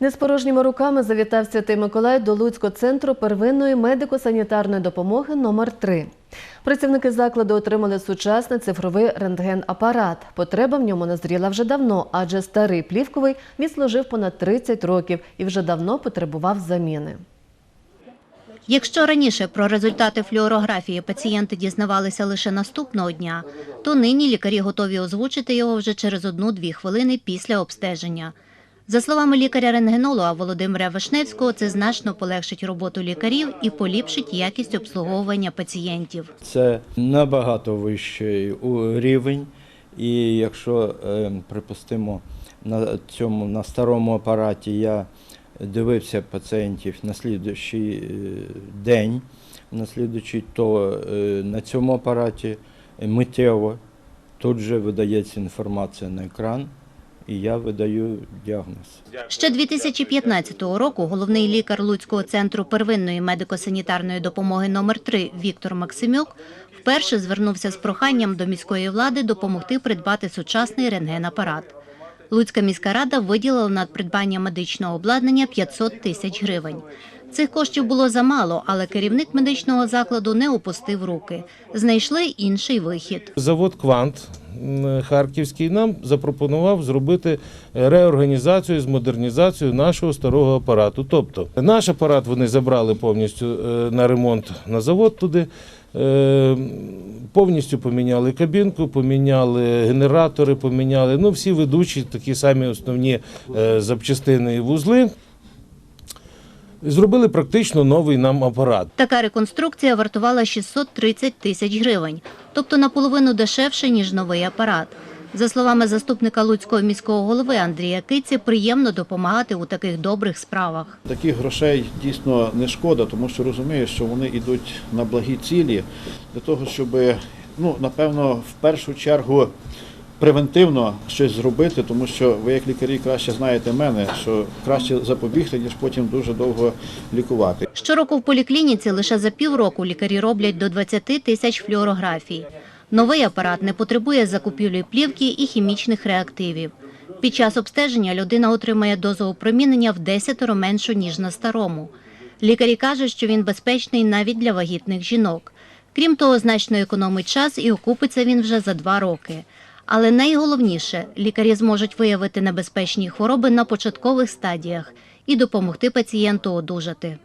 Не з порожніми руками завітав Святий Миколай до Луцького центру первинної медико-санітарної допомоги номер 3 Працівники закладу отримали сучасний цифровий рентген-апарат. Потреба в ньому назріла вже давно, адже старий плівковий відслужив понад 30 років і вже давно потребував заміни. Якщо раніше про результати флюорографії пацієнти дізнавалися лише наступного дня, то нині лікарі готові озвучити його вже через одну-дві хвилини після обстеження. За словами лікаря-рентгенолога Володимира Вишневського, це значно полегшить роботу лікарів і поліпшить якість обслуговування пацієнтів. Це набагато вищий рівень, і якщо, е, припустимо, на цьому на старому апараті я дивився пацієнтів на слідуючий е, день, на слідуючий, то е, на цьому апараті миттєво тут же видається інформація на екран, і я видаю діагноз. Ще 2015 року головний лікар Луцького центру первинної медико-санітарної допомоги номер 3 Віктор Максимюк вперше звернувся з проханням до міської влади допомогти придбати сучасний рентген-апарат. Луцька міська рада виділила на придбання медичного обладнання 500 тисяч гривень. Цих коштів було замало, але керівник медичного закладу не опустив руки. Знайшли інший вихід. Завод Квант Харківський нам запропонував зробити реорганізацію з модернізацією нашого старого апарату. Тобто наш апарат вони забрали повністю е, на ремонт на завод туди. е, Повністю поміняли кабінку, поміняли генератори, поміняли ну всі ведучі такі самі основні е, запчастини і вузли. Зробили практично новий нам апарат. Така реконструкція вартувала 630 тисяч гривень, тобто наполовину дешевше, ніж новий апарат. За словами заступника Луцького міського голови Андрія Киці, приємно допомагати у таких добрих справах. Таких грошей дійсно не шкода, тому що розумію, що вони йдуть на благі цілі для того, щоб, ну, напевно, в першу чергу превентивно щось зробити, тому що ви як лікарі краще знаєте мене, що краще запобігти, ніж потім дуже довго лікувати. Щороку в поліклініці лише за півроку лікарі роблять до 20 тисяч флюорографій. Новий апарат не потребує закупівлі плівки і хімічних реактивів. Під час обстеження людина отримає дозу опромінення в 10 меншу, ніж на старому. Лікарі кажуть, що він безпечний навіть для вагітних жінок. Крім того, значно економить час і окупиться він вже за два роки. Але найголовніше, лікарі зможуть виявити небезпечні хвороби на початкових стадіях і допомогти пацієнту одужати.